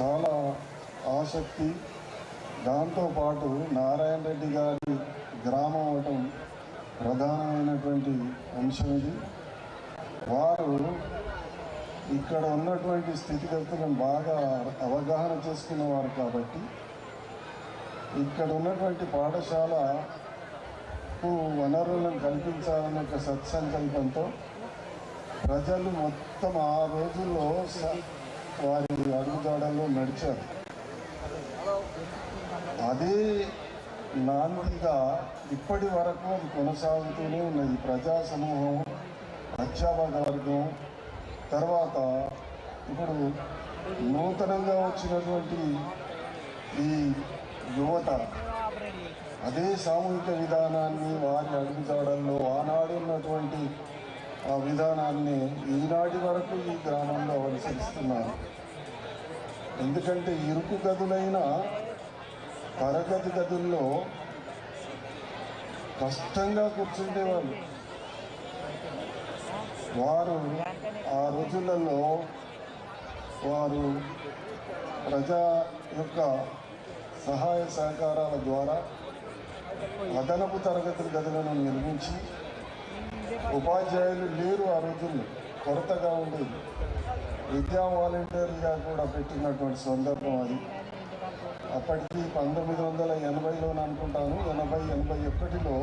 చాలా ఆసక్తి. దాంతోపాటు నారాయణ రెడ్డి గారి గ్రామం అవటం ప్రధానమైనటువంటి అంశం ఇది. వారు ఇక్కడ ఉన్నటువంటి స్థితిగతులను బాగా అవగాహన చేసుకున్నవారు కాబట్టి ఇక్కడ ఉన్నటువంటి పాఠశాలకు వనరులను కల్పించాలనే ఒక సత్సంకల్పంతో ప్రజలు మొత్తం ఆ రోజుల్లో స- వారి అడుగుజాడల్లో నడిచారు. అదే నాందిగా ఇప్పటి వరకు అది కొనసాగుతూనే ఉన్నది. ప్రజా సమూహం అధ్యాపక వర్గం తర్వాత ఇప్పుడు నూతనంగా వచ్చినటువంటి ఈ యువత అదే సామూహిక విధానాన్ని వారి అడుగుజాడల్లో ఆనాడు ఉన్నటువంటి ఆ విధానాన్ని ఈనాటి వరకు ఈ గ్రామంలో అనుసరిస్తున్నారు. ఎందుకంటే ఇరుకు గదులైన తరగతి గదుల్లో కష్టంగా కూర్చుండేవాళ్ళు. వారు ఆ రోజులలో వారు ప్రజా యొక్క సహాయ సహకారాల ద్వారా అదనపు తరగతి గదులను నిర్మించి ఉపాధ్యాయులు లేరు ఆ రోజుల్లో కొరతగా ఉండేది. విద్యా వాలంటీర్గా కూడా పెట్టినటువంటి సందర్భం అది. అప్పటికి పంతొమ్మిది వందల ఎనభైలో అనుకుంటాను ఎనభై ఎనభై ఒకటిలో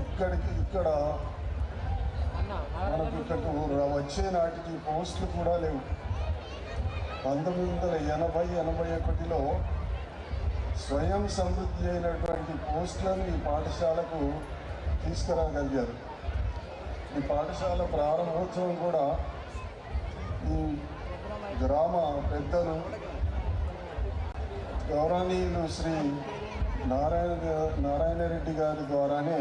ఇక్కడికి ఇక్కడ మనకు ఇక్కడికి వచ్చే నాటికి పోస్టులు కూడా లేవు. పంతొమ్మిది వందల ఎనభై ఎనభై ఒకటిలో స్వయం సమృద్ధి అయినటువంటి పోస్టులను ఈ పాఠశాలకు తీసుకురాగలిగారు. ఈ పాఠశాల ప్రారంభోత్సవం కూడా ఈ గ్రామ పెద్దలు గౌరవనీయులు శ్రీ నారాయణ గా- నారాయణ రెడ్డి గారి ద్వారానే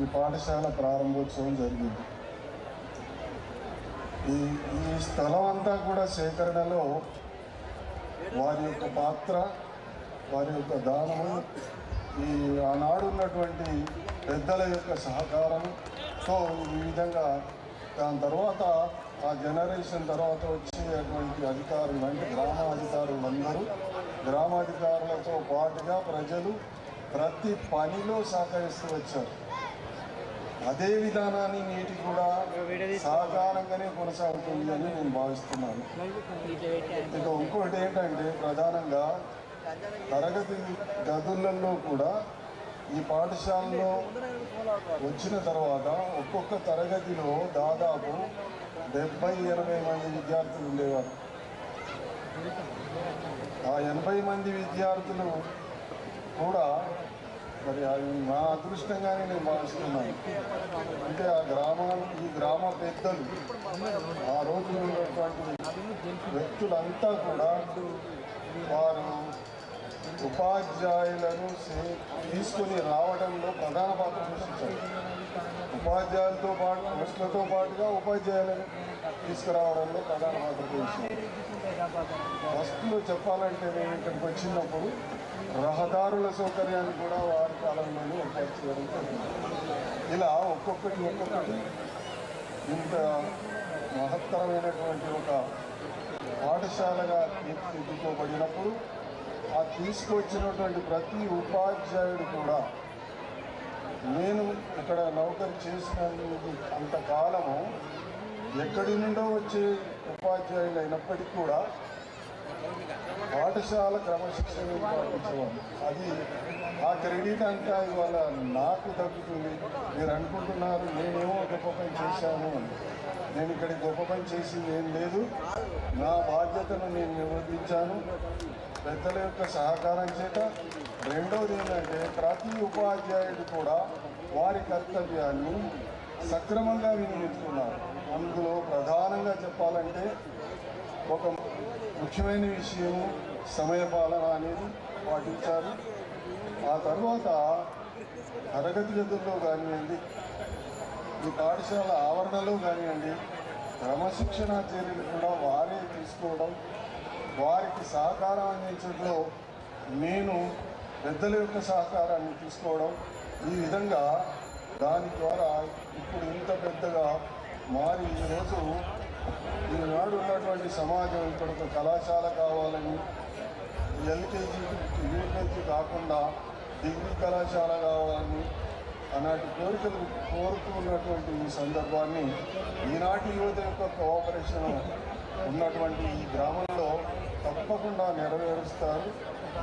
ఈ పాఠశాల ప్రారంభోత్సవం జరిగింది. ఈ ఈ స్థలం అంతా కూడా సేకరణలో వారి యొక్క పాత్ర వారి యొక్క దానము ఈ ఆనాడు ఉన్నటువంటి పెద్దల యొక్క సహకారంతో ఈ విధంగా దాని తర్వాత ఆ జనరేషన్ తర్వాత వచ్చేటువంటి అధికారులు అంటే గ్రామాధికారులు అందరూ గ్రామాధికారులతో పాటుగా ప్రజలు ప్రతి పనిలో సహకరిస్తూ వచ్చారు. అదే విధానాన్ని నేటి కూడా సహకారంగానే కొనసాగుతుంది అని నేను భావిస్తున్నాను. ఇక ఇంకోటి ఏంటంటే ప్రధానంగా తరగతి గదులలో కూడా ఈ పాఠశాలలో వచ్చిన తర్వాత ఒక్కొక్క తరగతిలో దాదాపు డెబ్బై ఎనభై మంది విద్యార్థులు ఉండేవారు. ఆ ఎనభై మంది విద్యార్థులు కూడా మరి అవి నా అదృష్టంగానే నేను భావిస్తున్నాను. అంటే ఆ గ్రామాలు ఈ గ్రామ పెద్దలు ఆ రోజు ఉన్నటువంటి వ్యక్తులంతా కూడా వారు ఉపాధ్యాయులను తీసుకుని తీసుకొని రావడంలో ప్రధాన పాత్ర పోషించారు. ఉపాధ్యాయులతో పాటు పోస్టులతో పాటుగా ఉపాధ్యాయులను తీసుకురావడంలో ప్రధాన పాత్ర పోషించారు. ఫస్ట్లో చెప్పాలంటే నేను ఇక్కడికి వచ్చినప్పుడు రహదారుల సౌకర్యాన్ని కూడా వారి కాలంలోనే ఏర్పాటు చేయడం జరిగింది. ఇలా ఒక్కొక్కటి ఒక్కొక్కటి ఇంత మహత్తరమైనటువంటి ఒక పాఠశాలగా తీర్చిదిద్దుకోబడినప్పుడు ఆ తీసుకొచ్చినటువంటి ప్రతి ఉపాధ్యాయుడు కూడా నేను ఇక్కడ నౌకరి చేసినందుకు అంతకాలము ఎక్కడి నుండో వచ్చే ఉపాధ్యాయులు అయినప్పటికీ కూడా పాఠశాల క్రమశిక్షణ పాటించేవాళ్ళు అది ఆ క్రెడిట్ అంతా ఇవాళ నాకు తగ్గుతుంది. మీరు అనుకుంటున్నారు నేను గొప్ప పని చేశాను అని నేను ఇక్కడ గొప్ప పని చేసింది ఏం లేదు. నా బాధ్యతను నేను నిర్వర్తించాను. పెద్దల యొక్క సహకారం చేత రెండవది ఏంటంటే ప్రతి ఉపాధ్యాయుడు కూడా వారి కర్తవ్యాన్ని సక్రమంగా వినియోగించుకున్నారు అందులో ప్రధానంగా చెప్పాలంటే ఒక ముఖ్యమైన విషయము సమయపాలన అనేది పాటించారు ఆ తర్వాత తరగతి గదుల్లో కానివ్వండి ఈ పాఠశాల ఆవరణలు కానివ్వండి క్రమశిక్షణ చర్యలు కూడా వారే తీసుకోవడం వారికి సహకారం అందించడంలో నేను పెద్దల యొక్క సహకారాన్ని తీసుకోవడం ఈ విధంగా దాని ద్వారా ఇప్పుడు ఇంత పెద్దగా మారి ఈరోజు ఈనాడు ఉన్నటువంటి సమాజం ఇక్కడ ఒక కళాశాల కావాలని ఎల్కేజీ యూకేజీ కాకుండా డిగ్రీ కళాశాల కావాలని అలాంటి కోరికలు కోరుతూ ఉన్నటువంటి ఈ సందర్భాన్ని ఈనాటి యువత యొక్క కోఆపరేషన్ ఉన్నటువంటి ఈ గ్రామంలో తప్పకుండా నెరవేరుస్తారు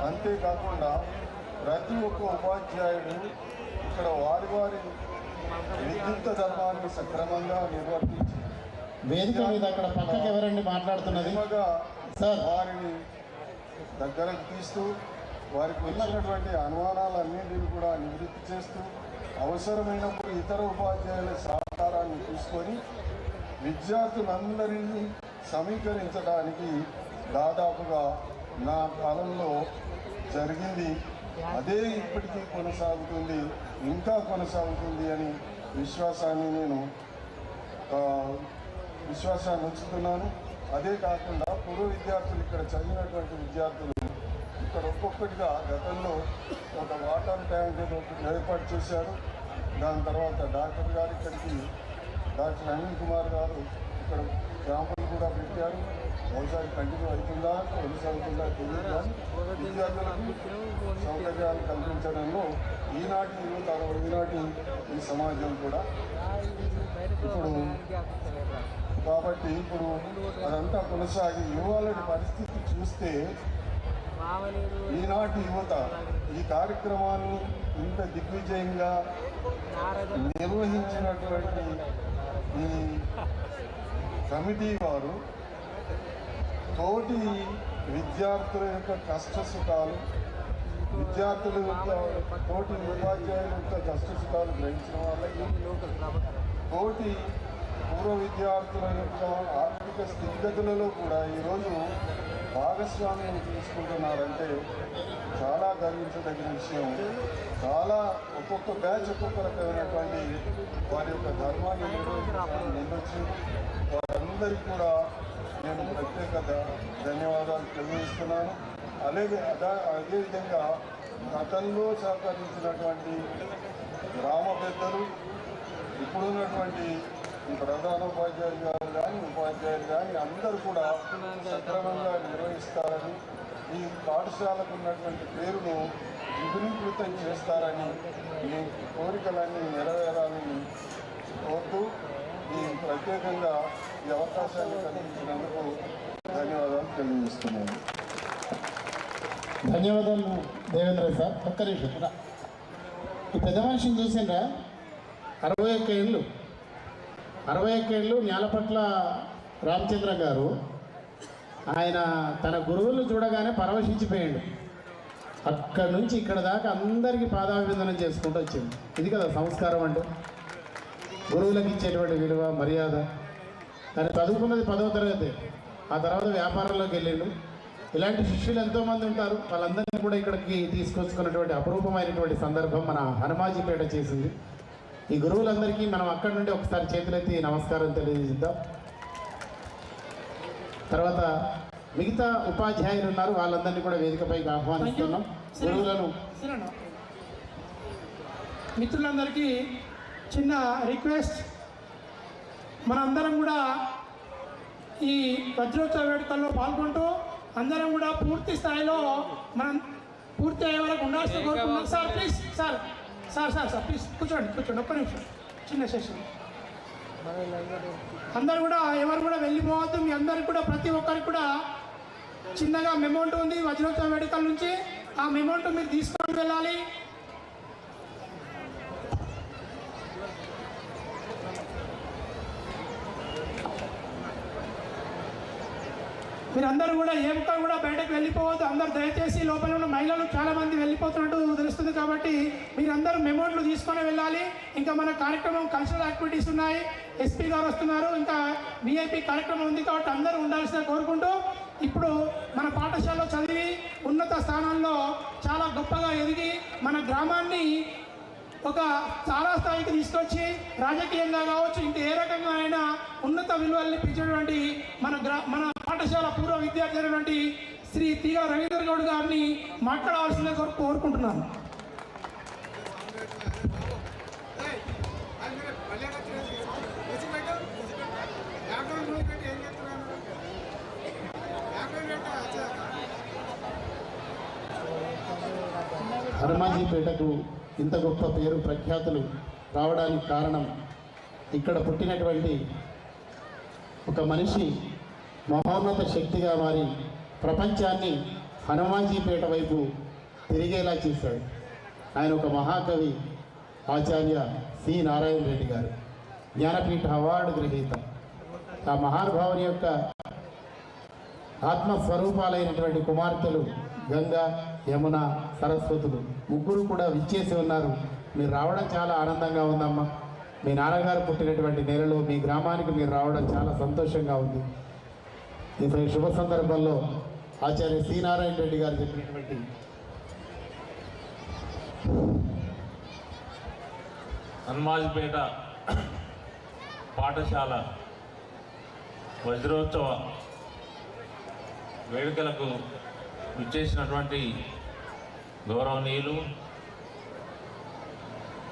అంతేకాకుండా ప్రతి ఒక్క ఉపాధ్యాయుడు ఇక్కడ వారి వారి విద్యుత్ ధర్మాన్ని సక్రమంగా నిర్వర్తించి వేదిక మీద అక్కడ పక్కకి ఎవరండి మాట్లాడుతున్నది. వారిని దగ్గరకు తీస్తూ వారికి వచ్చినటువంటి అనుమానాలన్నింటినీ కూడా నివృత్తి చేస్తూ అవసరమైనప్పుడు ఇతర ఉపాధ్యాయుల సహకారాన్ని తీసుకొని విద్యార్థులందరినీ సమీకరించడానికి దాదాపుగా నా కాలంలో జరిగింది. అదే ఇప్పటికీ కొనసాగుతుంది ఇంకా కొనసాగుతుంది అని విశ్వాసాన్ని నేను విశ్వాసాన్ని ఉంచుతున్నాను. అదే కాకుండా పూర్వ విద్యార్థులు ఇక్కడ చదివినటువంటి విద్యార్థులు ఇక్కడ ఒక్కొక్కటిగా గతంలో ఒక వాటర్ ట్యాంక్ ఒకటి ఏర్పాటు చేశారు. దాని తర్వాత డాక్టర్ గారు ఇక్కడికి డాక్టర్ అనిల్ కుమార్ గారు ఇక్కడ క్యాంపులు కూడా పెట్టారు. బహుశా కంటిన్యూ అవుతుందా కొనసాగుతుందా విద్యార్థులకు సౌకర్యాలు కల్పించడంలో ఈనాటి యువత ఈనాటి ఈ సమాజం కూడా ఇప్పుడు కాబట్టి ఇప్పుడు అదంతా కొనసాగి యువాలని పరిస్థితి చూస్తే ఈనాటి యువత ఈ కార్యక్రమాన్ని ఇంత దిగ్విజయంగా నిర్వహించినటువంటి ఈ కమిటీ వారు తోటి విద్యార్థుల యొక్క కష్ట సుఖాలు విద్యార్థుల యొక్క తోటి ఉపాధ్యాయుల యొక్క కష్ట సుఖాలు గ్రహించిన వాళ్ళకి తోటి పూర్వ విద్యార్థుల యొక్క ఆర్థిక స్థితిగతులలో కూడా ఈరోజు భాగస్వామ్యం తీసుకుంటున్నారంటే చాలా గర్వించదగిన విషయం. చాలా ఒక్కొక్క బ్యాచ్ ఒక్కొక్క రకమైనటువంటి వారి యొక్క ధర్మాన్ని నిర్వహించడానికి ముందొచ్చి వారందరికీ కూడా నేను ప్రత్యేక ధన్యవాదాలు తెలియజేస్తున్నాను. అలాగే అదా అదేవిధంగా గతంలో సహకరించినటువంటి గ్రామ పెద్దలు ఇప్పుడున్నటువంటి ప్రధాన ఉపాధ్యాయులు గారు కానీ ఉపాధ్యాయులు కానీ అందరూ కూడా సక్రమంగా నిర్వహిస్తారని ఈ పాఠశాలకు ఉన్నటువంటి పేరును విపులీకృతం చేస్తారని ఈ కోరికలన్నీ నెరవేరాలని కోరుతూ ఈ ప్రత్యేకంగా ఈ అవకాశాన్ని కల్పించినందుకు ధన్యవాదాలు తెలియజేస్తున్నాను. ధన్యవాదాలు దేవేంద్ర సార్. ఒక్క నిమిషం. ఈ పెద్ద మనిషిని చూసిండ్రా? అరవై ఒక్క ఏళ్ళు. అరవై ఒక్క నేలపట్ల రామచంద్ర గారు ఆయన తన గురువులు చూడగానే పరవశించిపోయాడు. అక్కడి నుంచి ఇక్కడ దాకా అందరికీ పాదాభివందనం చేసుకుంటూ వచ్చింది ఇది కదా సంస్కారం అంటే. గురువులకు ఇచ్చేటువంటి విలువ మర్యాద. తను చదువుకున్నది పదవ తరగతి. ఆ తర్వాత వ్యాపారంలోకి వెళ్ళిండు. ఇలాంటి శిష్యులు ఎంతోమంది ఉంటారు. వాళ్ళందరినీ కూడా ఇక్కడికి తీసుకొచ్చుకున్నటువంటి అపురూపమైనటువంటి సందర్భం మన హనుమాజీపేట చేసింది. ఈ గురువులందరికీ మనం అక్కడి నుండి ఒకసారి చేతులెత్తి నమస్కారం తెలియజేద్దాం. తర్వాత మిగతా ఉపాధ్యాయులు ఉన్నారు వాళ్ళందరినీ కూడా వేదికపైకి ఆహ్వానిస్తున్నాం. గురువులను మిత్రులందరికీ చిన్న రిక్వెస్ట్. మనందరం కూడా ఈ వజ్రోత్సవ వేడుకల్లో పాల్గొంటూ అందరం కూడా పూర్తి స్థాయిలో మనం పూర్తి అయ్యే వరకు ఉండాల్సిన కోరుకుంటున్నాం. Sir please sir. Sir sir sir please కూర్చోండి కూర్చోండి ఒక్క నిమిషం. చిన్న సెషన్ అందరు కూడా ఎవరు కూడా వెళ్ళిపోవద్దు. మీ అందరికి కూడా ప్రతి ఒక్కరికి కూడా చిన్నగా మెమౌంట్ ఉంది. వజ్రోత్సవ వేడుకల నుంచి ఆ మెమౌంట్ మీరు తీసుకొని వెళ్ళాలి. మీరందరూ కూడా ఏమిటో కూడా బయటకు వెళ్ళిపోవద్దు. అందరు దయచేసి లోపల ఉన్న మహిళలు చాలా మంది వెళ్ళిపోతున్నట్టు తెలుస్తుంది కాబట్టి మీరందరూ మెమోట్లు తీసుకొని వెళ్ళాలి. ఇంకా మన కార్యక్రమం కల్చరల్ యాక్టివిటీస్ ఉన్నాయి. ఎస్పీ గారు వస్తున్నారు. ఇంకా విఐపి కార్యక్రమం ఉంది కాబట్టి అందరూ ఉండాల్సిన కోరుకుంటూ ఇప్పుడు మన పాఠశాలలో చదివి ఉన్నత స్థానంలో చాలా గొప్పగా ఎదిగి మన గ్రామాన్ని ఒక చాలా స్థాయికి తీసుకొచ్చి రాజకీయంగా కావచ్చు ఇంకా ఏ రకంగా అయినా ఉన్నత విలువల్ని పెంచినటువంటి మన గ్రా మన పాఠశాల పూర్వ విద్యార్థుల వంటి శ్రీ తీగ రవీంద్ర గౌడ్ గారిని మాట్లాడవలసిన కోరుకుంటున్నాను. హనుమాజీపేటకు ఇంత గొప్ప పేరు ప్రఖ్యాతులు రావడానికి కారణం ఇక్కడ పుట్టినటువంటి ఒక మనిషి మహోన్నత శక్తిగా మారి ప్రపంచాన్ని హనుమాన్జీపేట వైపు తిరిగేలా చేశాడు. ఆయన ఒక మహాకవి ఆచార్య సి. నారాయణ రెడ్డి గారు. జ్ఞానపీఠ అవార్డు గ్రహీత. ఆ మహానుభావుని యొక్క ఆత్మస్వరూపాలైనటువంటి కుమార్తెలు గంగా యమున సరస్వతులు ముగ్గురు కూడా విచ్చేసి ఉన్నారు. మీరు రావడం చాలా ఆనందంగా ఉందమ్మా. మీ నాన్నగారు పుట్టినటువంటి నేలలో మీ గ్రామానికి మీరు రావడం చాలా సంతోషంగా ఉంది. ఈ శుభ సందర్భంలో ఆచార్య సి నారాయణ రెడ్డి గారు చెప్పినటువంటి హనుమాజ్పేట పాఠశాల వజ్రోత్సవ వేడుకలకు విచ్చేసినటువంటి గౌరవనీయులు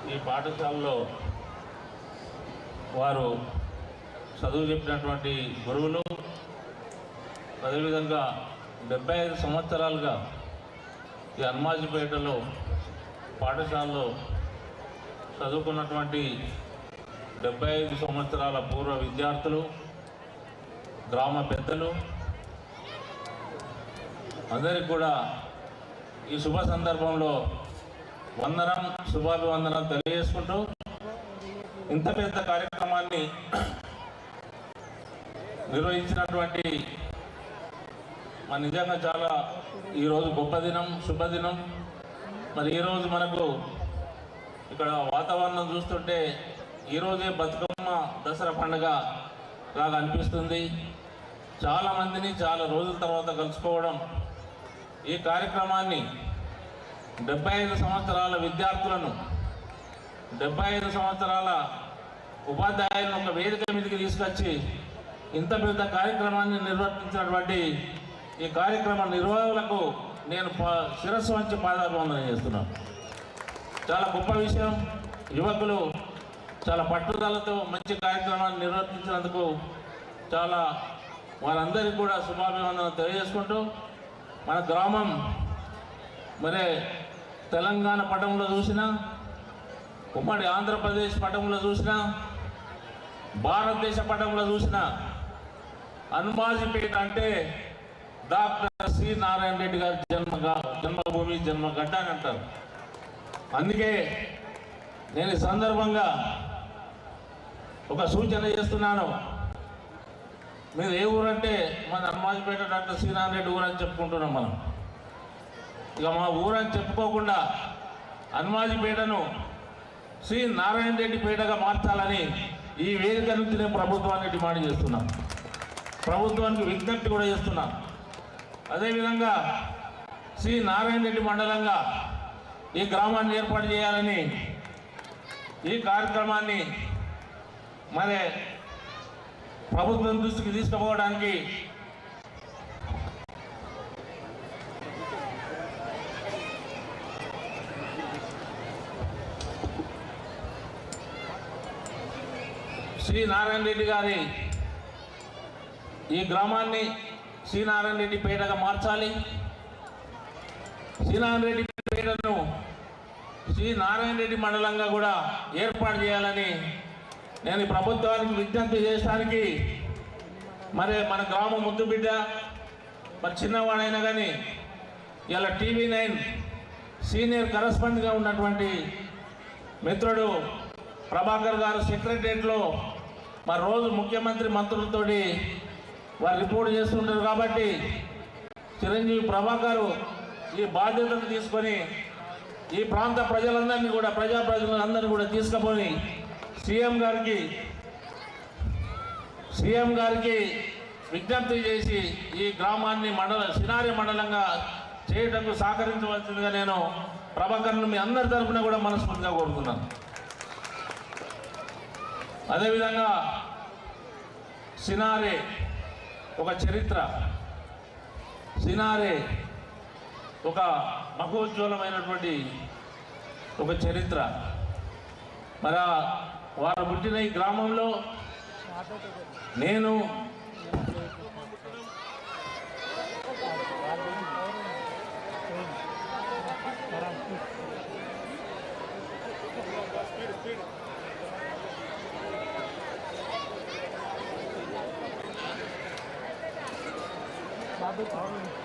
ఈ పాఠశాలలో వారు చదువు చెప్పినటువంటి గురువులు అదేవిధంగా డెబ్బై ఐదు సంవత్సరాలుగా ఈ హనుమాజిపేటలో పాఠశాలలో చదువుకున్నటువంటి డెబ్బై ఐదు సంవత్సరాల పూర్వ విద్యార్థులు గ్రామ పెద్దలు అందరికి కూడా ఈ శుభ సందర్భంలో వందనం శుభాభివందనం తెలియజేసుకుంటూ ఇంత పెద్ద కార్యక్రమాన్ని నిర్వహించినటువంటి మన నిజంగా చాలా ఈరోజు గొప్ప దినం శుభదినం మరి ఈరోజు మనకు ఇక్కడ వాతావరణం చూస్తుంటే ఈరోజే బతుకమ్మ దసరా పండుగ లాగా అనిపిస్తుంది. చాలా మందిని చాలా రోజుల తర్వాత కలుసుకోవడం ఈ కార్యక్రమాన్ని డెబ్బై ఐదు సంవత్సరాల విద్యార్థులను డెబ్బై ఐదు సంవత్సరాల ఉపాధ్యాయులను ఒక వేదిక మీదకి తీసుకొచ్చి ఇంత పెద్ద కార్యక్రమాన్ని నిర్వర్తించినటువంటి ఈ కార్యక్రమ నిర్వాహకులకు నేను శిరస్సు వంచి పాదాభివందనం చేస్తున్నాను చాలా గొప్ప విషయం. యువకులు చాలా పట్టుదలతో మంచి కార్యక్రమాన్ని నిర్వర్తించినందుకు చాలా వారందరికీ కూడా శుభాభివందనం తెలియజేసుకుంటూ మన గ్రామం మరి తెలంగాణ పటంలో చూసినా ఉమ్మడి ఆంధ్రప్రదేశ్ పటంలో చూసినా భారతదేశ పటంలో చూసినా హనుమాజిపేట అంటే డాక్టర్ శ్రీ నారాయణ రెడ్డి గారి జన్మ జన్మభూమి జన్మగడ్డ అని అంటారు. అందుకే నేను ఈ సందర్భంగా ఒక సూచన చేస్తున్నాను. మీరు ఏ ఊరంటే మన హనుమాజిపేట డాక్టర్ శ్రీనారాయణ రెడ్డి ఊరని చెప్పుకుంటున్నాం మనం. ఇక మా ఊరని చెప్పుకోకుండా హనుమాజిపేటను శ్రీ నారాయణ రెడ్డి పేటగా మార్చాలని ఈ వేదిక నుంచి నేను ప్రభుత్వాన్ని డిమాండ్ చేస్తున్నాను ప్రభుత్వానికి విజ్ఞప్తి కూడా చేస్తున్నాను అదేవిధంగా శ్రీ నారాయణ రెడ్డి మండలంగా ఈ గ్రామాన్ని ఏర్పాటు చేయాలని ఈ కార్యక్రమాన్ని మరి ప్రభుత్వం దృష్టికి తీసుకుపోవడానికి శ్రీ నారాయణ రెడ్డి గారి ఈ గ్రామాన్ని శ్రీనారాయణ రెడ్డి పేటగా మార్చాలి. శ్రీనారాయణ రెడ్డి పేటను శ్రీ నారాయణ రెడ్డి మండలంగా కూడా ఏర్పాటు చేయాలని నేను ప్రభుత్వానికి విజ్ఞప్తి చేయడానికి మరి మన గ్రామం ముద్దు బిడ్డ మరి చిన్నవాడైనా కానీ ఇలా టీవీ నైన్ సీనియర్ కరస్పాండెంట్గా ఉన్నటువంటి మిత్రుడు ప్రభాకర్ గారు సెక్రటరియట్లో మరి రోజు ముఖ్యమంత్రి మంత్రులతోటి వారు రిపోర్ట్ చేస్తుంటారు కాబట్టి చిరంజీవి ప్రభాకర్ ఈ బాధ్యతను తీసుకొని ఈ ప్రాంత ప్రజలందరినీ కూడా ప్రజా కూడా తీసుకుపోయి సీఎం గారికి సీఎం గారికి విజ్ఞప్తి చేసి ఈ గ్రామాన్ని మండల సినారి మండలంగా చేయటకు సహకరించవలసిందిగా నేను ప్రభాకర్ను మీ అందరి తరఫున కూడా మనస్ఫూర్తిగా కోరుతున్నాను. అదేవిధంగా సినారే ఒక చరిత్ర. సినారే ఒక మహోజ్వలమైనటువంటి ఒక చరిత్ర. మరి వారు పుట్టిన ఈ గ్రామంలో నేను కెమెరా